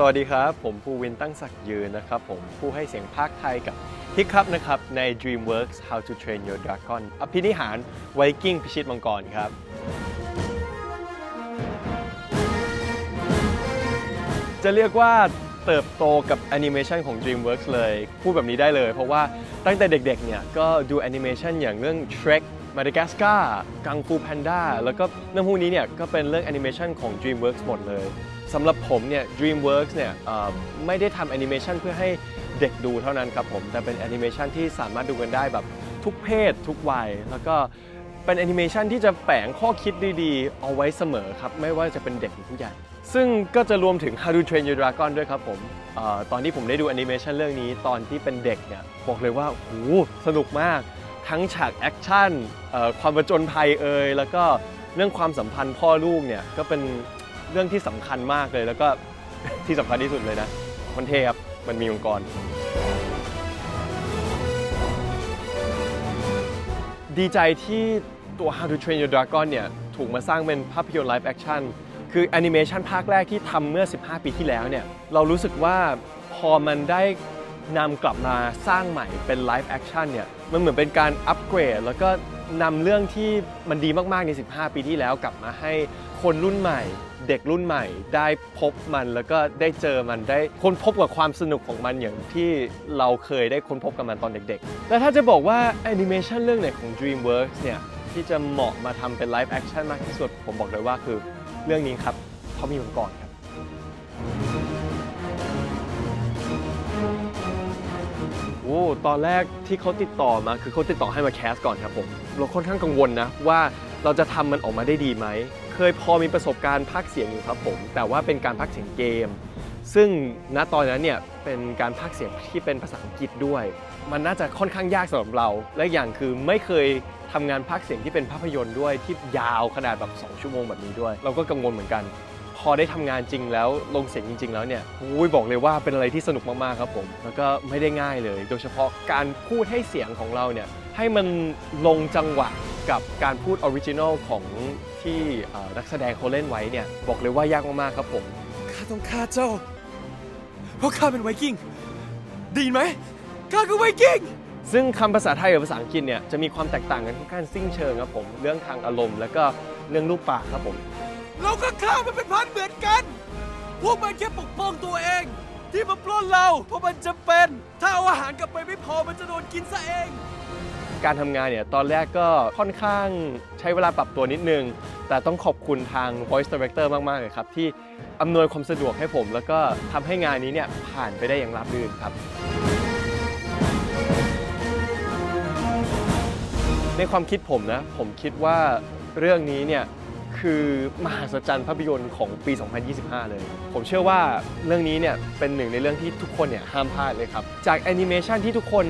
สวัสดีครับ ผมภูวินตั้งศักดิ์ยืนนะครับผมผู้ให้เสียงภาคไทยกับทิกครับนะครับใน DreamWorks How to Train Your Dragon อภินิหารไวกิ้งพิชิตมังกรครับ จะเรียกว่า เติบโตกับแอนิเมชันของ DreamWorks เลย พูดแบบนี้ได้เลย เพราะว่าตั้งแต่เด็กๆเนี่ยก็ดูแอนิเมชันอย่างเรื่อง Shrek Madagascar กังฟู Panda แล้วก็เรื่องพวกนี้เนี่ยก็เป็นเรื่องแอนิเมชันของ DreamWorks หมดเลยสำหรับผมเนี่ย DreamWorks เนี่ยไม่ได้ทำแอนิเมชันเพื่อให้เด็กดูเท่านั้นครับผม แต่เป็นแอนิเมชันที่สามารถดูกันได้แบบทุกเพศทุกวัย แล้วก็ เป็นแอนิเมชันที่จะแฝงข้อคิดดีๆ เอาไว้เสมอครับ ไม่ว่าจะเป็นเด็กหรือผู้ใหญ่ ซึ่งก็จะรวมถึง How to Train Your Dragon ด้วยครับผมเออตอนที่ผมได้ดูแอนิเมชันเรื่องนี้ตอนที่เป็นเด็กเนี่ยบอกเลยว่าโหสนุกมาก ทั้งฉากแอคชั่นความประจนภัยเอ่ยแล้วก็เรื่องความสัมพันธ์พ่อลูกเนี่ยก็เป็นเรื่องที่สำคัญมากเลย แล้วก็ที่สำคัญที่สุดเลยนะมันเทครับมันมีองค์กรดีใจที่ ตัว How to Train Your Dragon เนี่ยถูกมาสร้างเป็นภาพยนตร์ไลฟ์แอคชั่นคือแอนิเมชันภาคแรกที่ทำเมื่อ 15 ปีที่แล้วเนี่ยเรารู้สึกว่าพอมันได้นำกลับมาสร้างใหม่เป็นไลฟ์แอคชั่นเนี่ยมันเหมือนเป็นการอัปเกรด แล้วก็นำเรื่องที่มันดีมาก ๆ ใน 15 ปีที่แล้วกลับมาให้คนรุ่นใหม่ เด็กรุ่นใหม่ได้พบมันแล้วก็ได้เจอมันได้ค้นพบกับความสนุกของมันอย่างที่เราเคยได้ค้นพบกับมันตอนเด็ก ๆ แล้วถ้าจะบอกว่าแอนิเมชันเรื่องไหนของ DreamWorks เนี่ย ที่จะเหมาะมาทำเป็นไลฟ์แอคชั่นมากที่สุด ผมบอกเลยว่าคือเรื่องนี้ครับเขามีมังกรครับ โอ้ ตอนแรกที่เขาติดต่อมาคือเขาติดต่อให้มาแคสก่อนครับผม เราค่อนข้างกังวลนะว่าเราจะทำมันออกมาได้ดีไหม เคยพอมีประสบการณ์พากย์เสียงอยู่ครับผม แต่ว่าเป็นการพากย์เสียงเกม ซึ่งณตอนนั้นเนี่ยเป็นการพากย์เสียงที่เป็นภาษาอังกฤษด้วย มันน่าจะค่อนข้างยากสำหรับเรา และอย่างคือไม่เคยทำงานพากย์เสียงที่เป็นภาพยนตร์ด้วยที่ยาวขนาดแบบ2ชั่วโมงแบบนี้ด้วย เราก็กังวลเหมือนกัน พอได้ทำงานจริงแล้วลงเสียงจริง ๆ แล้วเนี่ยอุ้ยบอกเลยว่าเป็นอะไรที่สนุกมากๆครับผม แล้วก็ไม่ได้ง่ายเลย โดยเฉพาะการพูดให้เสียงของเราเนี่ยให้มันลงจังหวะกับการพูดออริจินอลของที่นักแสดงเขาเล่นไว้เนี่ยบอกเลยว่ายากมากๆครับผมข้าต้องฆ่าเจ้า เพราะข้าเป็นไวกิ้งไดีไหมข้าคือไวกิ้ง ซึ่งคำภาษาไทยกับภาษาอังกฤษเนี่ยจะมีความแตกต่างกันค่อนข้างสิ้นเชิงครับผม เรื่องทางอารมณ์แล้วก็เรื่องรูปปากครับผม เราก็ฆ่ามันเป็นพันเหมือนกัน พวกมันแค่ปกป้องตัวเอง ที่มาปล้นเรา เพราะมันจำเป็น ถ้าเอาอาหารกลับไปไม่พอมันจะโดนกินซะเอง การทำงานเนี่ยตอนแรกก็ค่อนข้างใช้เวลาปรับตัวนิดนึง แต่ต้องขอบคุณทาง voice director มากๆเลยครับ ที่อำนวยความสะดวกให้ผม แล้วก็ทำให้งานนี้เนี่ยผ่านไปได้อย่างราบรื่นครับ ในความคิดผมนะ ผมคิดว่าเรื่องนี้เนี่ย คือมหัศจรรย์ภาพยนตร์ของปี 2025 เลย ผมเชื่อว่าเรื่องนี้เนี่ยเป็นหนึ่งในเรื่องที่ทุกคนเนี่ยห้ามพลาดเลยครับ จากแอนิเมชันที่ทุกคน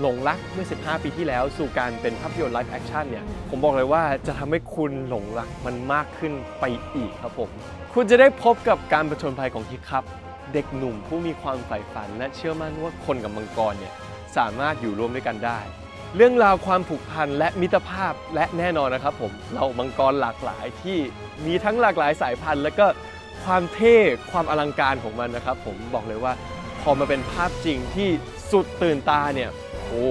หลงรักเมื่อ 15 ปีที่แล้ว สู่การเป็นภาพยนตร์ไลฟ์แอคชั่นเนี่ย ผมบอกเลยว่าจะทำให้คุณหลงรักมันมากขึ้นไปอีกครับผม คุณจะได้พบกับการประชนภัยของคิครับ เด็กหนุ่มผู้มีความใฝ่ฝัน และเชื่อมั่นว่าคนกับมังกรเนี่ยสามารถอยู่ร่วมด้วยกันได้ เรื่องราวความผูกพันและมิตรภาพและแน่นอนนะครับผมเรามังกรหลากหลายที่มีทั้งหลากหลายสายพันธุ์ แล้วก็ความเท่ความอลังการของมันนะครับ ผมบอกเลยว่าพอมาเป็นภาพจริงที่สุดตื่นตาเนี่ยโอ้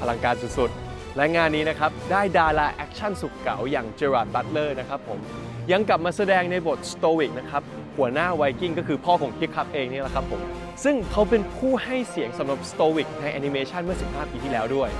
อลังการสุดๆ และงานนี้นะครับ ได้ดาราแอคชั่นสุดเก๋าอย่างเจอราร์ดบัตเลอร์นะครับผมยังกลับมาแสดงในบทสโตวิกนะครับ หัวหน้าไวกิ้งก็คือพ่อของคิกคับเองนี่แหละครับผมซึ่งเขาเป็นผู้ให้เสียงสำหรับสโตวิกในแอนิเมชันเมื่อ 15 ปีที่แล้วด้วย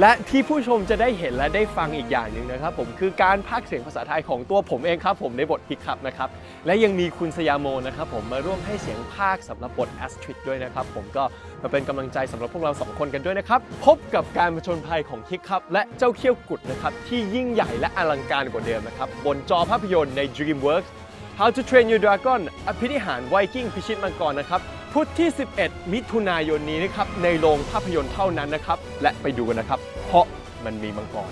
และที่ผู้ชมจะได้เห็นและได้ฟังอีกอย่างหนึ่งนะครับผมคือการพากเสียงภาษาไทยของตัวผมเองครับผมในบทพิกคับนะครับและยังมีคุณสยามโมนะครับผมมาร่วมให้เสียงพากสำหรับบทแอสทริดด้วยนะครับผมก็มาเป็นกำลังใจสำหรับพวกเราสองคนกันด้วยนะครับพบกับการผจญภัยของคิกครับและเจ้าเขี้ยวกุดนะครับที่ยิ่งใหญ่และอลังการกว่าเดิมนะครับบนจอภาพยนตร์ใน DreamWorks How to Train Your Dragon อภินิหารไวกิ้งพิชิตมังกรนะครับ พุธที่ 11 มิถุนายนนี้นะครับ ในโรงภาพยนตร์เท่านั้นนะครับ และไปดูกันนะครับ เพราะมันมีมังกร